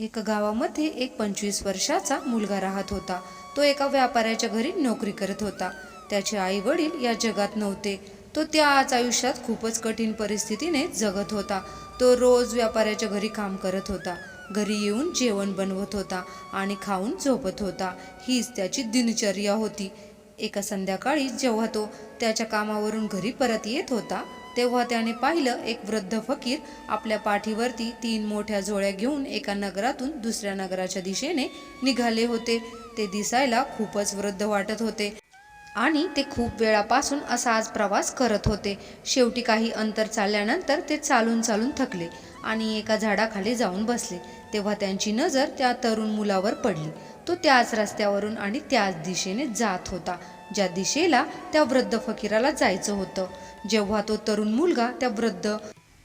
एका गावामध्ये एक पंचवीस वर्षाचा मुलगा राहत होता. तो एका व्यापाऱ्याच्या घरी नोकरी करत होता. त्याचे आई वडील या जगात नव्हते. तो त्या आज आयुष्यात खूपच कठीण परिस्थितीने जगत होता. तो रोज व्यापाऱ्याच्या घरी काम करत होता. घरी येऊन जेवण बनवत होता आणि खाऊन झोपत होता. हीच त्याची दिनचर्या होती. एका संध्याकाळी जेव्हा तो त्याच्या कामावरून घरी परत येत होता तेव्हा त्याने पाहिलं एक वृद्ध फकीर आपल्या पाठीवरती तीन मोठ्या जोळ्या घेऊन एका नगरातून दुसऱ्या नगराच्या दिशेने निघाले होते. ते दिसायला खूपच वृद्ध वाटत होते आणि ते खूप वेळापासून असा आज प्रवास करत होते. शेवटी काही अंतर चालल्यानंतर ते चालून चालून थकले आणि एका झाडाखाली जाऊन बसले. तेव्हा त्यांची नजर त्या तरुण मुलावर पडली. तो त्याच रस्त्यावरून आणि त्याच दिशेने जात होता. ज्या दिशेला त्या वृद्ध फकीराला जायचं होतं. जेव्हा तो तरुण मुलगा त्या वृद्ध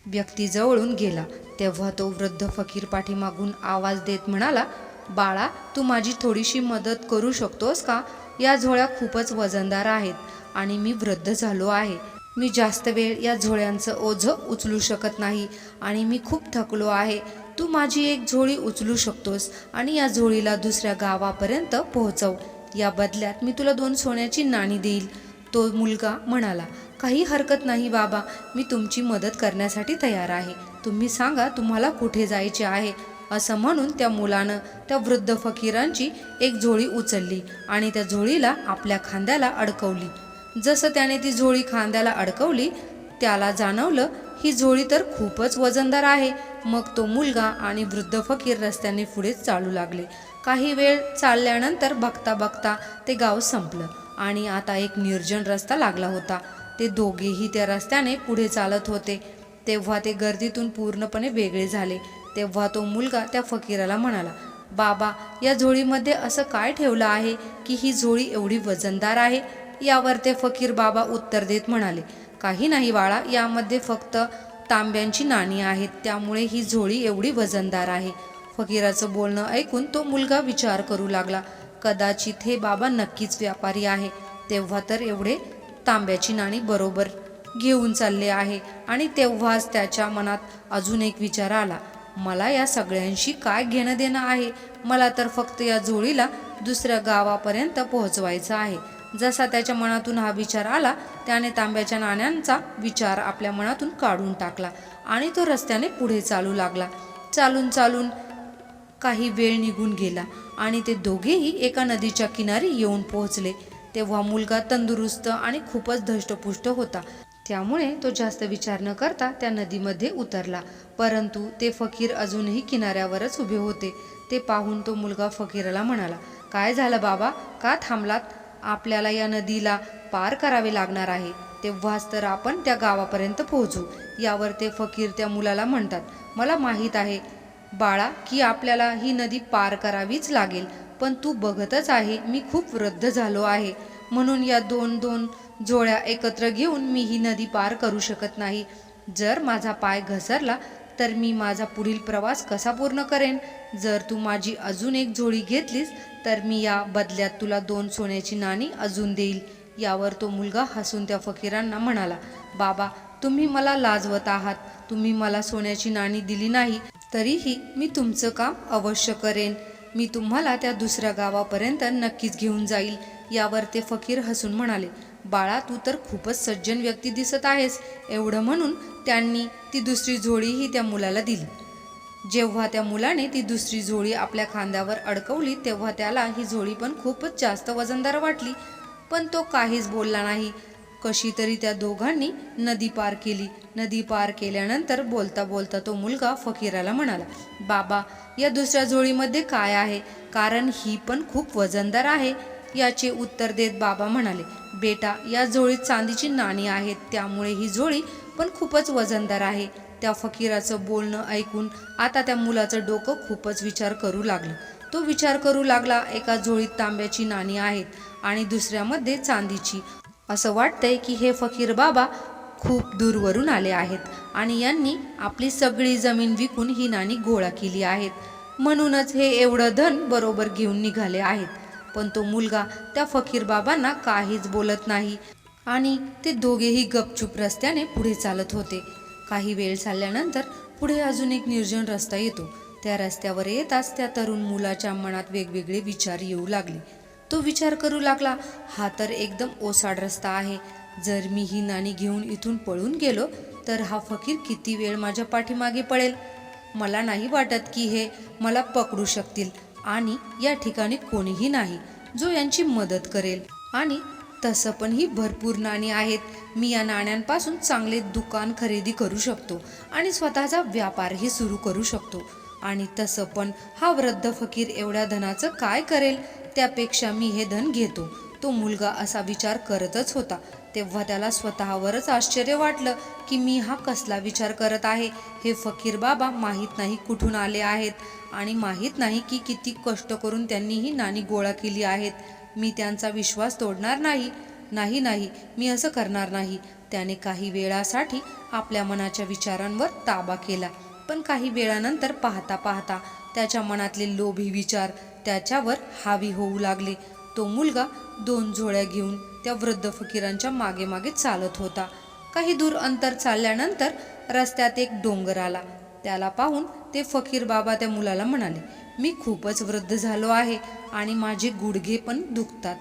व्यक्तीजवळून गेला तेव्हा तो वृद्ध फकीर पाठीमागून आवाज देत म्हणाला बाळा तू माझी थोडीशी मदत करू शकतोस का? या झोळ्या खूपच वजनदार आहेत आणि मी वृद्ध झालो आहे. मी जास्त वेळ या झोळ्यांचं ओझं उचलू शकत नाही आणि मी खूप थकलो आहे. तू माझी एक झोळी उचलू शकतोस आणि या झोळीला दुसऱ्या गावापर्यंत पोहोचव. या बदल्यात मी तुला दोन सोन्याची नाणी देईल. तो मुलगा म्हणाला काही हरकत नाही बाबा मी तुमची मदत करण्यासाठी तयार आहे. तुम्ही सांगा तुम्हाला कुठे जायचे आहे. असं म्हणून त्या मुलानं त्या वृद्ध फकीरांची एक झोळी उचलली आणि त्या झोळीला आपल्या खांद्याला अडकवली. जसं त्याने ती झोळी खांद्याला अडकवली त्याला जाणवलं ही झोळी तर खूपच वजनदार आहे. मग तो मुलगा आणि वृद्ध फकीर रस्त्याने पुढे चालू लागले. काही वेळ चालल्यानंतर बघता बघता ते गाव संपलं आणि आता एक निर्जन रस्ता लागला होता. ते दोघेही त्या रस्त्याने पुढे चालत होते. तेव्हा ते गर्दीतून पूर्णपणे वेगळे झाले. तेव्हा तो मुलगा त्या फकीराला म्हणाला बाबा या झोळीमध्ये असं काय ठेवलं आहे की ही झोळी एवढी वजनदार आहे? यावर ते फकीर बाबा उत्तर देत म्हणाले काही नाही बाळा यामध्ये फक्त तांब्यांची नाणी आहेत. त्यामुळे ही झोळी एवढी वजनदार आहे. फकीराचं बोलणं ऐकून तो मुलगा विचार करू लागला. कदाचित हे बाबा नक्कीच व्यापारी आहे. तेव्हा तर एवढे तांब्याची नाणी बरोबर घेऊन चालले आहे आणि तेव्हाच त्याच्या मनात अजून एक विचार आला. मला या सगळ्यांशी काय घेणं देणं आहे? मला तर फक्त या जोडीला दुसऱ्या गावापर्यंत पोहोचवायचं आहे. जसा त्याच्या मनातून हा विचार आला त्याने तांब्याच्या नाण्यांचा विचार आपल्या मनातून काढून टाकला आणि तो रस्त्याने पुढे चालू लागला. चालून चालून काही वेळ निघून गेला आणि ते दोघेही एका नदीच्या किनारी येऊन पोहोचले. तेव्हा मुलगा तंदुरुस्त आणि खूपच धष्टपुष्ट होता. त्यामुळे तो जास्त विचार न करता त्या नदीमध्ये उतरला. परंतु ते फकीर अजूनही किनाऱ्यावरच उभे होते. ते पाहून तो मुलगा फकीराला म्हणाला काय झालं बाबा? का थांबलात? आपल्याला या नदीला पार करावे लागणार आहे. तेव्हाच तर आपण त्या गावापर्यंत पोहोचू. यावर ते फकीर त्या मुलाला म्हणतात मला माहीत आहे बाळा की आपल्याला ही नदी पार करावीच लागेल. पण तू बघतच आहे मी खूप वृद्ध झालो आहे. म्हणून या दोन दोन जोड्या एकत्र घेऊन मी ही नदी पार करू शकत नाही. जर माझा पाय घसरला तर मी माझा पुढील प्रवास कसा पूर्ण करेन? जर तू माझी अजून एक जोडी घेतलीस तर मी या बदल्यात तुला दोन सोन्याची नाणी अजून देईल. यावर तो मुलगा हसून त्या फकीरांना म्हणाला बाबा तुम्ही मला लाजवत आहात. तुम्ही मला सोन्याची नाणी दिली नाही तरीही मी तुमचं काम अवश्य करेन. मी तुम्हाला त्या दुसऱ्या गावापर्यंत नक्कीच घेऊन जाईल यावर ते फकीर हसून म्हणाले. बाळा तू तर खूपच सज्जन व्यक्ती दिसत आहेस. एवढं म्हणून त्यांनी ती दुसरी झोळीही त्या मुलाला दिली. जेव्हा त्या मुलाने ती दुसरी झोळी आपल्या खांद्यावर अडकवली तेव्हा त्याला ही जोडी पण खूपच जास्त वजनदार वाटली. पण तो काहीच बोलला नाही. कशी तरी त्या दोघांनी नदी पार केली. नदी पार केल्यानंतर बोलता बोलता तो मुलगा फकीराला म्हणाला बाबा या दुसऱ्या जोडीमध्ये काय आहे? कारण ही पण खूप वजनदार आहे. याचे उत्तर देत बाबा म्हणाले बेटा या जोळीत चांदीची नाणी आहेत. त्यामुळे ही जोडी पण खूपच वजनदार आहे. त्या फकीराचं बोलणं ऐकून आता त्या मुलाचं डोकं खूपच विचार करू लागलं. तो विचार करू लागला एका जोडीत तांब्याची नाणी आहेत आणि दुसऱ्यामध्ये चांदीची. असं वाटतंय की हे फकीर बाबा खूप दूरवरून आले आहेत आणि यांनी आपली सगळी जमीन विकून ही नाणी गोळा केली आहेत. म्हणूनच हे एवढं धन बरोबर घेऊन निघाले आहेत. पण तो मुलगा त्या फकीर बाबांना काहीच बोलत नाही आणि ते दोघेही गपचूप रस्त्याने पुढे चालत होते. काही वेळ चालल्यानंतर पुढे अजून एक निर्जन रस्ता येतो. त्या रस्त्यावर येताच त्या तरुण मुलाच्या मनात वेगवेगळे विचार येऊ लागले. तो विचार करू लागला हा तर एकदम ओसाड रस्ता आहे. जर मी ही नाणी घेऊन इथून पळून गेलो तर हा फकीर किती वेळ माझ्या पाठीमागे पळेल? मला नाही वाटत की हे मला पकडू शकतील आणि या ठिकाणी कोणीही नाही जो यांची मदत करेल. आणि तसं पण ही भरपूर नाणी आहेत. मी या नाण्यांपासून चांगले दुकान खरेदी करू शकतो आणि स्वतःचा व्यापारही सुरू करू शकतो. आणि तसं पण हा वृद्ध फकीर एवढ्या धनाचं काय करेल? त्यापेक्षा मी हे धन घेतो. तो मुलगा असा विचार करतच होता. तेव्हा त्याला स्वतःवरच आश्चर्य वाटलं की मी हा कसला विचार करत आहे? हे फकीर बाबा माहीत नाही कुठून आले आहेत आणि माहीत नाही की किती कष्ट करून त्यांनी ही नाणी गोळा केली आहेत. मी त्यांचा विश्वास तोडणार नाही? नाही नाही. मी असं करणार नाही. त्याने काही वेळासाठी आपल्या मनाच्या विचारांवर ताबा केला. पण काही वेळानंतर पाहता पाहता त्याच्या मनातले लोभी विचार त्याच्यावर हावी होऊ लागले. तो मुलगा दोन झोळ्या घेऊन त्या वृद्ध फकीरांच्या मागे मागे चालत होता. काही दूर अंतर चालल्यानंतर रस्त्यात एक डोंगर आला. त्याला पाहून ते फकीर बाबा त्या मुलाला म्हणाले मी खूपच वृद्ध झालो आहे आणि माझे गुडघे पण दुखतात.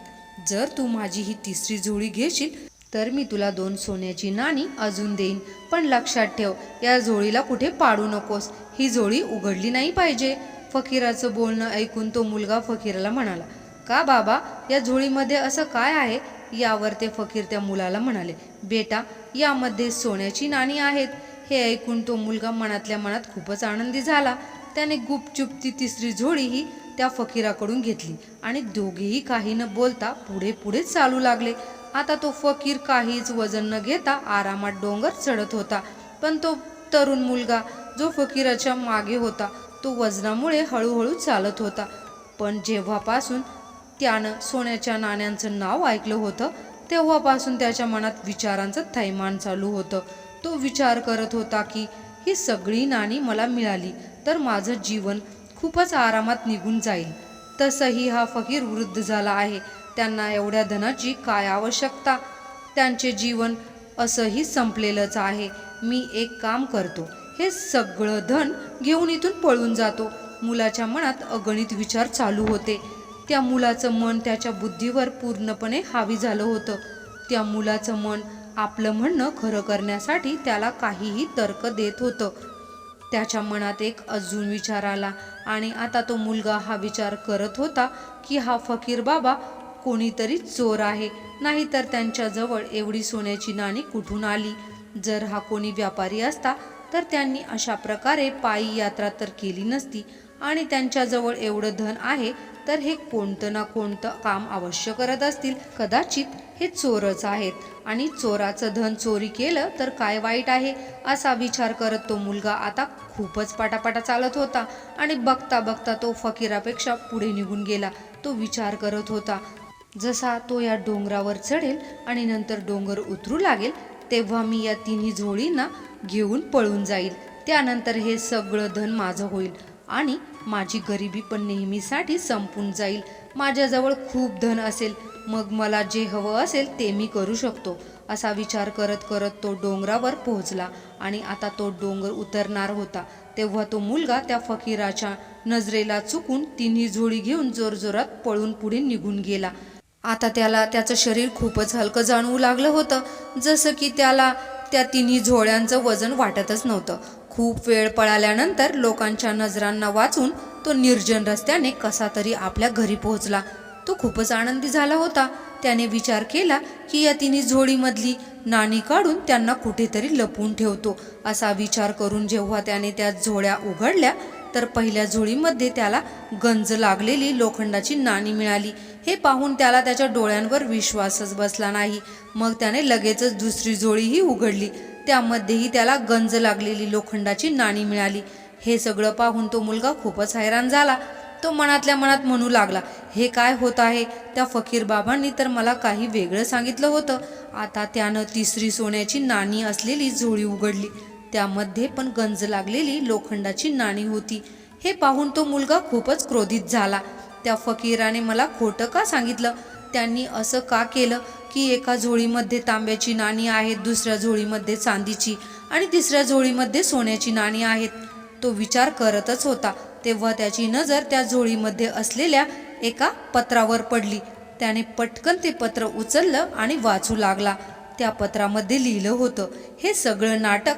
जर तू माझी ही तिसरी झोळी घेशील तर मी तुला दोन सोन्याची नाणी अजून देईन. पण लक्षात ठेव या झोळीला कुठे पाडू नकोस. ही झोळी उघडली नाही पाहिजे. फकीराचं बोलणं ऐकून तो मुलगा फकीराला म्हणाला का बाबा या झोळीमध्ये असं काय आहे? यावर ते फकीर त्या मुलाला म्हणाले बेटा यामध्ये सोन्याची नाणी आहेत. हे ऐकून तो मुलगा मनातल्या मनात खूपच आनंदी झाला. त्याने गुपचूप ती तिसरी झोळी ही त्या फकीराकडून घेतली आणि दोघेही काही न बोलता पुढे पुढे चालू लागले. आता तो फकीर काहीच वजन न घेता आरामात डोंगर चढत होता. पण तो तरुण मुलगा जो फकीराच्या मागे होता तो वजनामुळे हळूहळू चालत होता. पण जेव्हापासून त्यानं सोन्याच्या नाण्यांचं नाव ऐकलं होतं तेव्हापासून त्याच्या मनात विचारांचं थैमान चालू होतं. तो विचार करत होता की ही सगळी नाणी मला मिळाली तर माझं जीवन खूपच आरामात निघून जाईल. तसंही हा फकीर वृद्ध झाला आहे. त्यांना एवढ्या धनाची काय आवश्यकता? त्यांचे जीवन असंही संपलेलंच आहे. मी एक काम करतो. हे सगळं धन घेऊन इथून पळून जातो. मुलाच्या मनात अगणित विचार चालू होते. त्या मुलाचं मन त्याच्या बुद्धीवर पूर्णपणे हावी झालं होतं. त्या मुलाचं मन आपलं म्हणणं खरं करण्यासाठी त्याला काहीही तर्क देत होतं. त्याच्या मनात एक अजून विचार आला आणि आता तो मुलगा हा विचार करत होता की हा फकीर बाबा कोणीतरी चोर आहे. नाहीतर त्यांच्याजवळ एवढी सोन्याची नाणी कुठून आली? जर हा कोणी व्यापारी असता तर त्यांनी अशा प्रकारे पायी यात्रा तर केली नसती आणि त्यांच्याजवळ एवढं धन आहे तर हे कोणतं ना कोणतं काम अवश्य करत असतील. कदाचित हे चोरच आहेत. आणि चोराचं धन चोरी केलं तर काय वाईट आहे? असा विचार करत तो मुलगा आता खूपच पाटापाटा चालत होता आणि बघता बघता तो फकीरापेक्षा पुढे निघून गेला. तो विचार करत होता जसा तो या डोंगरावर चढेल आणि नंतर डोंगर उतरू लागेल तेव्हा मी या तिन्ही झोळींना घेऊन पळून जाईल. त्यानंतर हे सगळं धन माझं होईल आणि माझी गरिबी पण नेहमीसाठी संपून जाईल. माझ्याजवळ खूप धन असेल. मग मला जे हवं असेल ते मी करू शकतो असा विचार करत करत तो डोंगरावर पोहोचला आणि आता तो डोंगर उतरणार होता. तेव्हा तो मुलगा त्या फकीराच्या नजरेला चुकून तिन्ही झोळी घेऊन जोरजोरात पळून पुढे निघून गेला. आता त्याला त्याचं शरीर खूपच हलकं जाणवू लागलं होतं. जसं की त्याला त्या तिन्ही झोळ्यांचं वजन वाटतच नव्हतं. खूप वेळ पळाल्यानंतर लोकांच्या नजरांना वाचून तो निर्जन रस्त्याने कसा तरी आपल्या घरी पोहोचला. तो खूपच आनंदी झाला होता. त्याने विचार केला की या तिन्ही झोळीमधली नाणी काढून त्यांना कुठेतरी लपवून ठेवतो. असा विचार करून जेव्हा त्याने त्या झोळ्या उघडल्या तर पहिल्या झोळीमध्ये त्याला गंज लागलेली लोखंडाची नाणी मिळाली. हे पाहून त्याला त्याच्या डोळ्यांवर विश्वासच बसला नाही. मग त्याने लगेचच दुसरी जोडीही उघडली. त्यामध्येही त्याला गंज लागलेली लोखंडाची नाणी मिळाली. हे सगळं पाहून तो मुलगा खूपच हैराण झाला. तो मनातल्या मनात म्हणू लागला हे काय होत आहे? त्या फकीर बाबांनी तर मला काही वेगळं सांगितलं होतं. आता त्यानं तिसरी सोन्याची नाणी असलेली झोळी उघडली. त्यामध्ये पण गंज लागलेली लोखंडाची नाणी होती. हे पाहून तो मुलगा खूपच क्रोधित झाला. त्या फकीराने मला खोटं का सांगितलं? त्यांनी असं का केलं की एका झोळीमध्ये तांब्याची नाणी आहेत दुसऱ्या झोळीमध्ये चांदीची आणि तिसऱ्या झोळीमध्ये सोन्याची नाणी आहेत? तो विचार करतच होता. तेव्हा त्याची नजर त्या झोळीमध्ये असलेल्या एका पत्रावर पडली. त्याने पटकन ते पत्र उचललं आणि वाचू लागला. त्या पत्रामध्ये लिहिलं होतं हे सगळं नाटक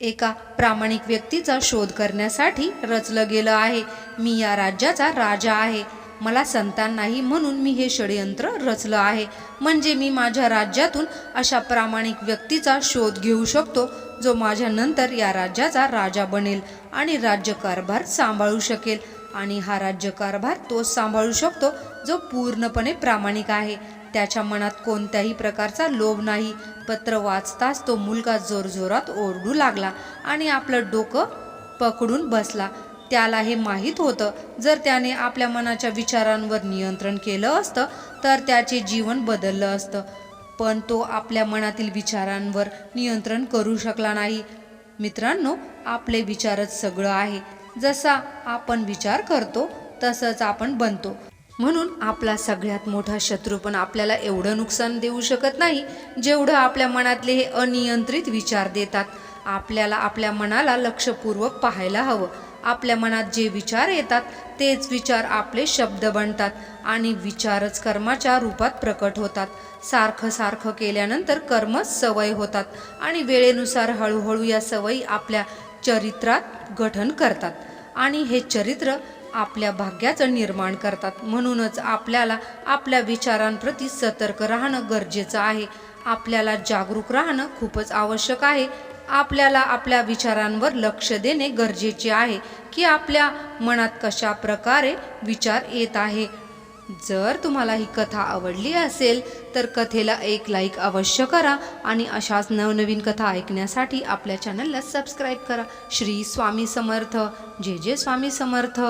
एका प्रामाणिक व्यक्तीचा शोध करण्यासाठी रचलं गेलं आहे. मी या राज्याचा राजा आहे. मला संतान नाही म्हणून मी हे षडयंत्र रचलं आहे. म्हणजे मी माझ्या राज्यातून अशा प्रामाणिक व्यक्तीचा शोध घेऊ शकतो जो माझ्यानंतर या राज्याचा राजा बनेल आणि राज्यकारभार सांभाळू शकेल. आणि हा राज्यकारभार तोच सांभाळू शकतो जो पूर्णपणे प्रामाणिक आहे. त्याच्या मनात कोणत्याही प्रकारचा लोभ नाही. पत्र वाचताच तो मुलगा जोरजोरात ओरडू लागला आणि आपलं डोकं पकडून बसला. त्याला हे माहीत होतं. जर त्याने आपल्या मनाच्या विचारांवर नियंत्रण केलं असतं तर त्याचे जीवन बदललं असतं. पण तो आपल्या मनातील विचारांवर नियंत्रण करू शकला नाही. मित्रांनो आपले विचारच सगळं आहे. जसा आपण विचार करतो तसंच आपण बनतो. म्हणून आपला सगळ्यात मोठा शत्रू पण आपल्याला एवढं नुकसान देऊ शकत नाही जेवढं आपल्या मनातले हे अनियंत्रित विचार देतात. आपल्याला आपल्या मनाला लक्षपूर्वक पाहायला हवं. आपल्या मनात जे विचार येतात तेच विचार आपले शब्द बनतात आणि विचारच कर्माच्या रूपात प्रकट होतात. सारखं सारखं केल्यानंतर कर्मच सवय होतात आणि वेळेनुसार हळूहळू या सवयी आपल्या चरित्रात गठन करतात आणि हे चरित्र आपल्या भाग्याचं निर्माण करतात. म्हणूनच आपल्याला आपल्या विचारांप्रती सतर्क राहणं गरजेचं आहे. आपल्याला जागरूक राहणं खूपच आवश्यक आहे. आपल्याला आपल्या विचारांवर लक्ष देणे गरजेचे आहे की आपल्या मनात कशा प्रकारे विचार येत आहे. जर तुम्हाला ही कथा आवडली असेल तर कथेला एक लाईक अवश्य करा आणि अशाच नवनवीन कथा ऐकण्यासाठी आपल्या चॅनलला सबस्क्राईब करा. श्री स्वामी समर्थ. जे जे स्वामी समर्थ.